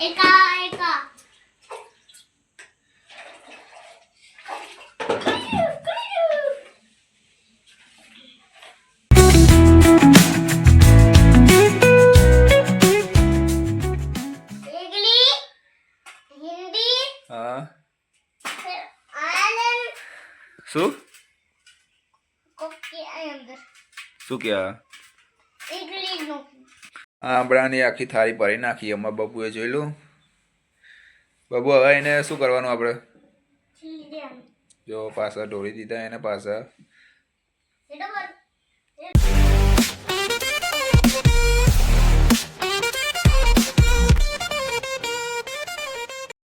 એકા એકા. શું? શું ક્યાં આ આપણાની આખી થાળી ભરી નાખી અમારા બબુએ જોઈ લો બબુ હવે એને શું કરવાનું આપણે જો પાછા ઢોળી દીધા એને પાછા.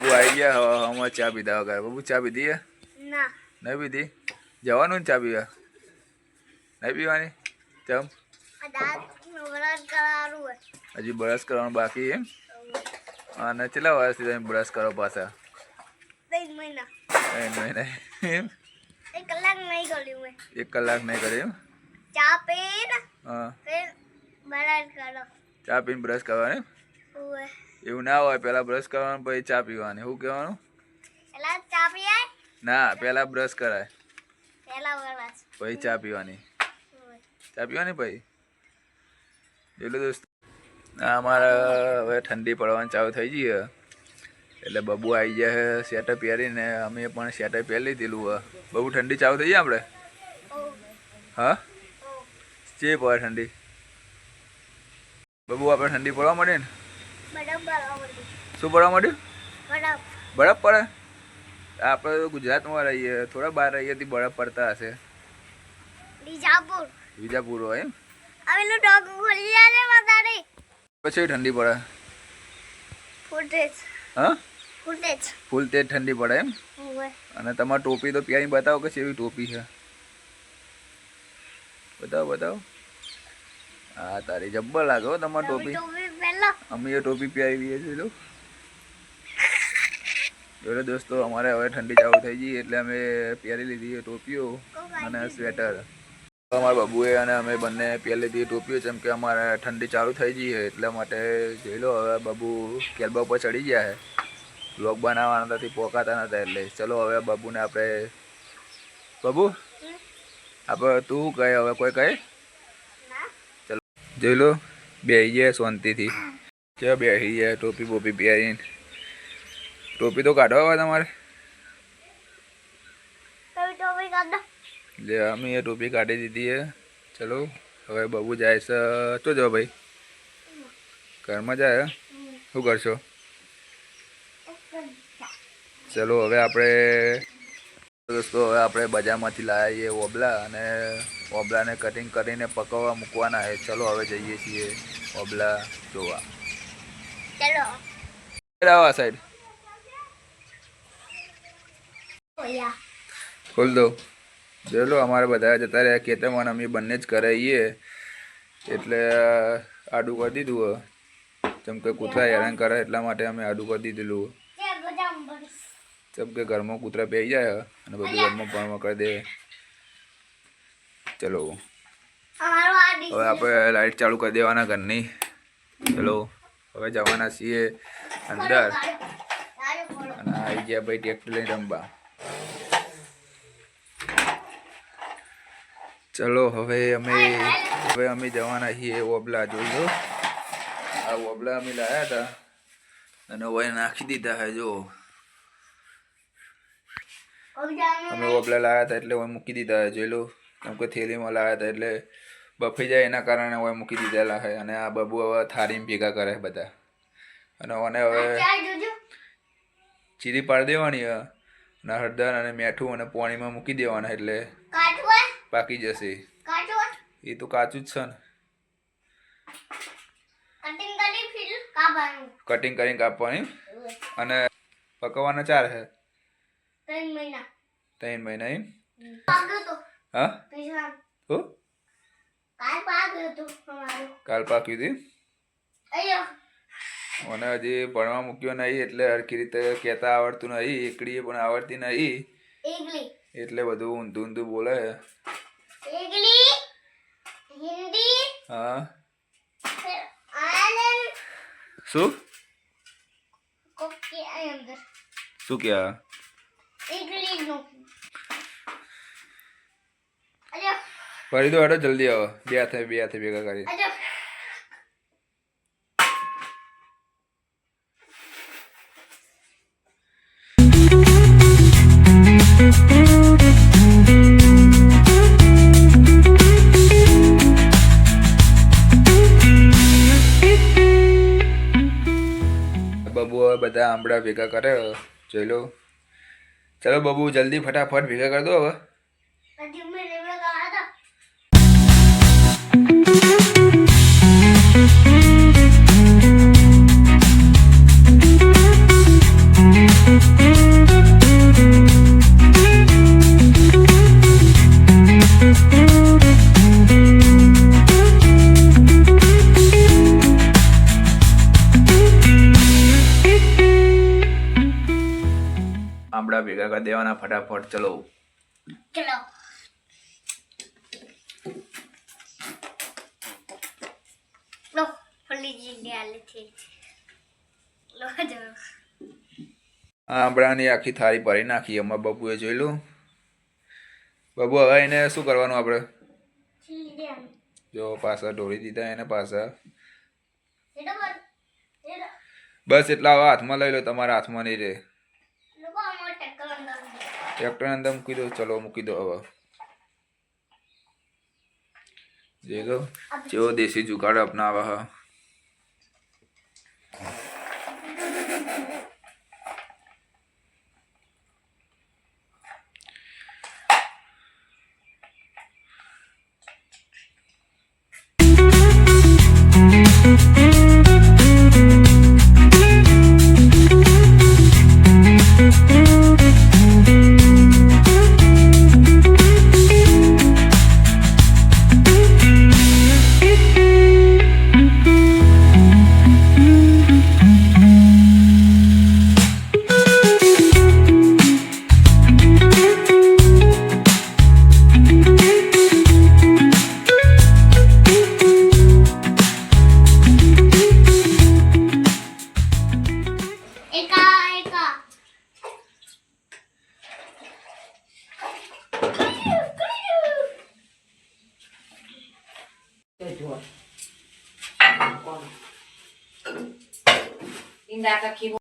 બબુ આવી ગયા હવે હમણાં ચા પીધા વગર. બબુ ચા પીધી ના. નહીં પીધી? જવાનું ને ચા પીવા? નહીં પીવાની? ચમ. હજી બ્રશ કરવાનું બાકી એમ? અને કેટલા વર્ષથી તમે બ્રશ કરો પાછા? ત્રણ મહિના. એમ? એક કલાક નહીં કર્યું મેં. એક કલાક નહીં કર્યું ચા પીને હા. ફિર કરો. ચા પીને બ્રશ કરવાની એવું ના હોય પહેલાં બ્રશ કરવાનું પછી ચા પીવાની. શું કહેવાનું? ચા પીએ ના પહેલાં બ્રશ કરાય. પછી ચા પીવાની. ચા પીવાની પછી? એટલું દોસ્ત આ અમારે હવે ઠંડી પડવાની ચાલુ થઈ ગઈ એટલે બબુ આવી જાય છે સ્વેટર પહેરીને અમે પણ સ્વેટર પહેરી લીધેલું બબુ ઠંડી ચાલુ થઈ જાય આપણે હા? ચે પડે ઠંડી. બબુ આપણે ઠંડી પડવા મળી ને? શું પડવા મળ્યું બરફ. પડે? આપણે ગુજરાતમાં રહીએ થોડા બહાર રહીએ બરફ પડતા હશે. બીજાપુર. વિજાપુર હોય એમ? આવેલું ડોગ ખોલી જાય માતારી પછી ઠંડી પડે. ફૂટેજ હા? ફૂટેજ ફૂલ તેજ ઠંડી પડે એમ? અને તમારી ટોપી તો પહેરી બતાવો કે કેવી ટોપી છે? બતાવો બતાવો. હા તારી જબ્બર લાગે હો તમારી ટોપી. ટોપી અમે એ ટોપી પહેરી છે લો. જોડે દોસ્તો અમારે હવે ઠંડી ચાલુ થઈ ગઈ એટલે અમે પહેરી લીધી એ ટોપીઓ અને સ્વેટર. અમારા બબુએ અને અમે બંને પહેલેથી ટોપીઓ જેમ કે અમારે ઠંડી ચાલુ થઈ ગઈ છે, એટલા માટે જોઈ લો, હવે બબુ કેલબા ઉપર ચડી ગયા છે. બ્લોગ બનાવવાના નથી પોકાતા નતા એટલે. ચલો, હવે બાબુને આપણે બબુ, આપણે તું કહે હવે કોઈ કહે ચલો, જોઈ લો બેસી જાય શાંતિથી. ક્યાં બેસી જાય ટોપી બોપી પહેરીને. ટોપી તો કાઢવા તમારે કઈ ટોપી કાઢો જે અમે એ ટોપી કાઢી દીધી છે ચલો હવે બબુ જાય છે. તો જો ભાઈ. ઘરમાં જાય શું કરશો? ચલો હવે આપણે દોસ્તો હવે આપણે બજારમાંથી લાવીએ ઓબલા અને ઓબલાને કટિંગ કરીને પકવવા મૂકવાના છે. ચલો હવે જઈએ છીએ ઓબલા જોવા. આવો સાઈડ ખોલ દો. જોઈ લો, અમારે બધા જતા રહ્યા ખેતરમાં અમે બંને જ કરાવીએ એટલે આડું કરી દીધું ચમકે કૂતરા હેરાન કરે એટલા માટે અમે આડું કરી દીધેલું ચમકે ઘરમાં કૂતરા બેસી જાય અને બધું ઘરમાં પણ કરી દે. ચલો. હવે આપણે લાઇટ ચાલુ કરી દેવાના ઘરની. ચલો. હવે જવાના છીએ અંદર. અને આવી ગયા ભાઈ ટ્રેક્ટર લઈને રમવા. ચલો, હવે અમે હવે અમે જવાના છીએ ઓબલા જોઈ લો આ ઓબલા અમે લાયા હતા અને હવે નાખી દીધા હે જો. અમે ઓબલા લાયા હતા એટલે હવે મૂકી દીધા હે જોઈ લો. કેમ કે થેલીમાં લાયા હતા એટલે બફી જાય એના કારણે હવે મૂકી દીધેલા છે અને આ બબુ હવે થાળીમાં ભેગા કરે બધા. અને ઓને હવે ચીરી પાડી દેવાની અને હળદર અને મીઠું અને પાણીમાં મૂકી દેવાના એટલે પાકી જશે. એ તો કાચું જ છે ને. કટિંગ કરીને કાપવાની. અને પકવવાના ચાર છે ત્રણ મહિના. ત્રણ મહિના એમ? હા? કાલ પાક્યું હતી મને હજી ભણવા મૂક્યો નહીં એટલે હરખી રીતે કહેતા આવડતું નહીં એકડીએ પણ આવડતી નહીં. એટલે બધું ઊંધું ઊંધું બોલે. ઇંગ્લિશ હિન્દી હા फिर आयरलैंड શું કોક કે આ અંદર શું કહેવા ઇડલીનું અરે ફરી દો હેડો જલ્દી આવો બે હાથે બે હાથે ભેગા કરી આંબળા ભેગા કરે જોઈ લો ચલો બબુ, જલ્દી ફટાફટ ભેગા કરી દો હવે. Thank મેં કરી દેવાના ફટાફટ ચલો. ચલો. લો ફલી જી આલે છે. લો જો આંબળાની આખી થાળી ભરી નાખી અમારા બબુએ જોઈ લો. બબુ હવે એને શું કરવાનું આપણે? જો પાછા ઢોળી દીધા એને પાછા. બસ એટલા હવે હાથમાં લઈ લો તમારા હાથમાં નહીં રહે લોકો અમાર ટેકલ અંદર ટ્રેક્ટર અંદર મૂકી દો, ચલો મૂકી દો હવે. જોઈ લો, જેવો દેશી જુગાડ અપનાવા હા. That up.